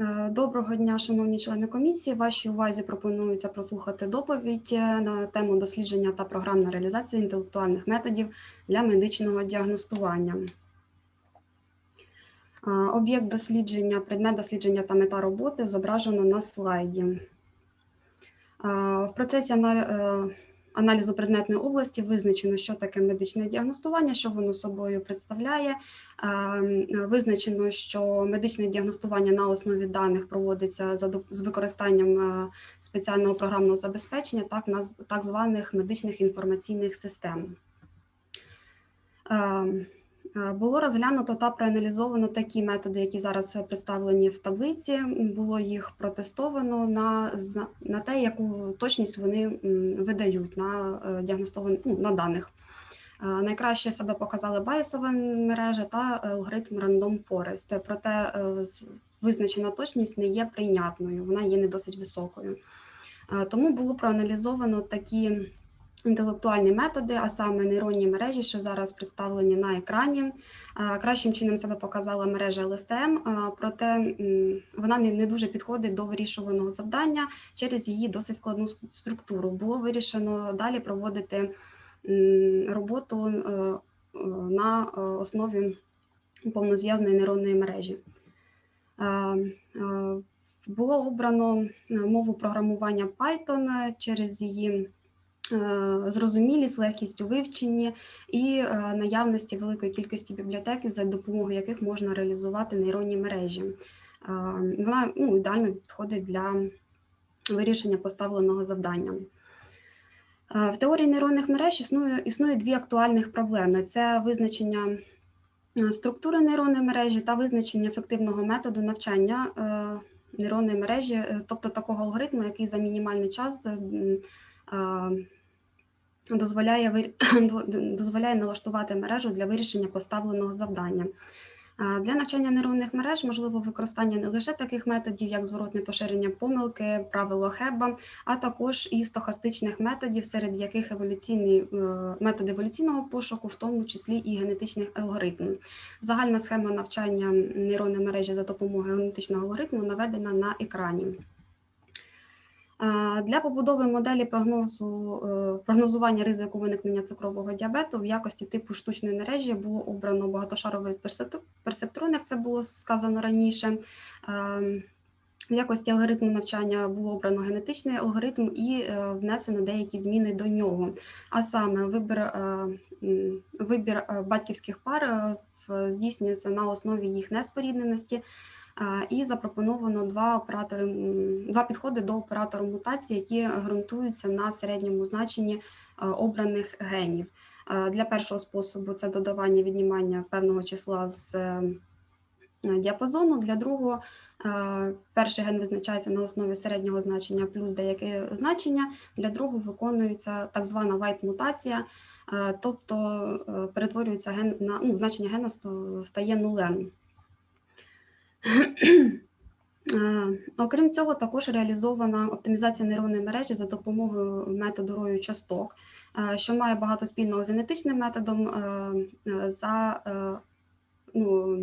Е, Доброго дня, шановні члени комісії. Вашій увазі пропонується прослухати доповідь е, на тему дослідження та програмна реалізація інтелектуальних методів для медичного діагностування. Е, Об'єкт дослідження, предмет дослідження та мета роботи зображено на слайді. В процесі аналізу предметної області визначено, що таке медичне діагностування, що воно собою представляє. Ем, Визначено, що медичне діагностування на основі даних проводиться з використанням е, спеціального програмного забезпечення, так, так званих медичних інформаційних систем. Е, Було розглянуто та проаналізовано такі методи, які зараз представлені в таблиці. Було їх протестовано на, на те, яку точність вони видають на е, діагностовані ну, на даних. Е, Найкраще себе показали байсова мережа та алгоритм Random Forest. Проте визначена точність не є прийнятною, вона є не досить високою. Тому було проаналізовано такі інтелектуальні методи, а саме нейронні мережі, що зараз представлені на екрані. Кращим чином себе показала мережа LSTM, проте вона не, дуже підходить до вирішуваного завдання через її досить складну структуру. Було вирішено далі проводити роботу е, е, на е, основі повнозв'язаної нейронної мережі. Було обрано мову програмування Python через її зрозумілість, легкість у вивченні і е, наявності великої кількості бібліотек, за допомогою яких можна реалізувати нейронні мережі. Е, Вона ну, ідеально підходить для вирішення поставленого завдання. Е, В теорії нейронних мереж існує, існує дві актуальних проблеми: це визначення е, структури нейронної мережі та визначення ефективного методу навчання е, нейронної мережі, е, тобто такого алгоритму, який за мінімальний час е, е, дозволяє, вир- дозволяє налаштувати мережу для вирішення поставленого завдання. Для навчання нейронних мереж можливо використання не лише таких методів, як зворотне поширення помилки, правило Хеба, а також і стохастичних методів, серед яких еволюційний е, метод еволюційного пошуку, в тому числі і генетичних алгоритмів. Загальна схема навчання нейронної мережі за допомогою генетичного алгоритму наведена на екрані. Для побудови моделі прогнозу е, прогнозування ризику виникнення цукрового діабету в якості типу штучної мережі було обрано багатошаровий персептрон, як це було сказано раніше. Ем, В якості алгоритму навчання було обрано генетичний алгоритм і е, внесено деякі зміни до нього. А саме вибір, е, вибір батьківських пар здійснюється на основі їх неспорідненості. А, І запропоновано два оператори, два підходи до оператору мутації, які ґрунтуються на середньому значенні е, обраних генів. Е, Для першого способу це додавання віднімання певного числа з е, діапазону. Для другого е, перший ген визначається на основі середнього значення плюс деяке значення. Для другого виконується так звана white мутація, е, тобто е, перетворюється ген на ну, значення гена стає нулем. Окрім цього, також реалізована оптимізація нейронної мережі за допомогою методу рою часток, е, що має багато спільного з генетичним методом. е, е, За, ну,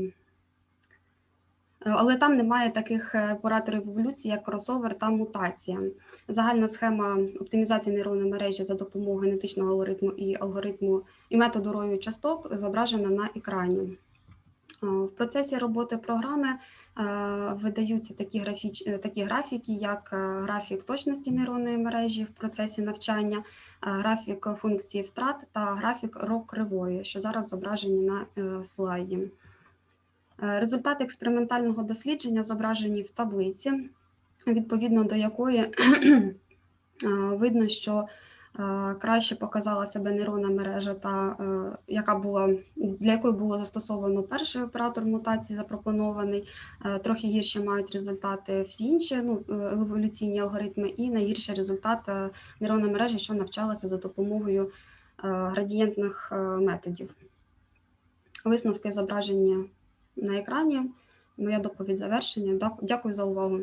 але там немає таких операторів еволюції, як кросовер та мутація. Загальна схема оптимізації нейронної мережі за допомогою генетичного алгоритму і алгоритму і методу рою часток зображена на екрані. Е, В процесі роботи програми е, видаються такі, графіч... е, такі графіки, як графік точності нейронної мережі в процесі навчання, графік функції втрат та графік рок кривої, що зараз зображені на слайді. Результати експериментального дослідження зображені в таблиці, відповідно до якої видно, що краще показала себе нейронна мережа, та е, яка була для якої було застосовано перший оператор мутації, запропонований. Е, Трохи гірше мають результати всі інші ну, е, еволюційні алгоритми, і найгірший результат е, нейронної мережі, що навчалася за допомогою е, градієнтних е, методів. Висновки зображені на екрані. Моя доповідь завершення. Дякую за увагу.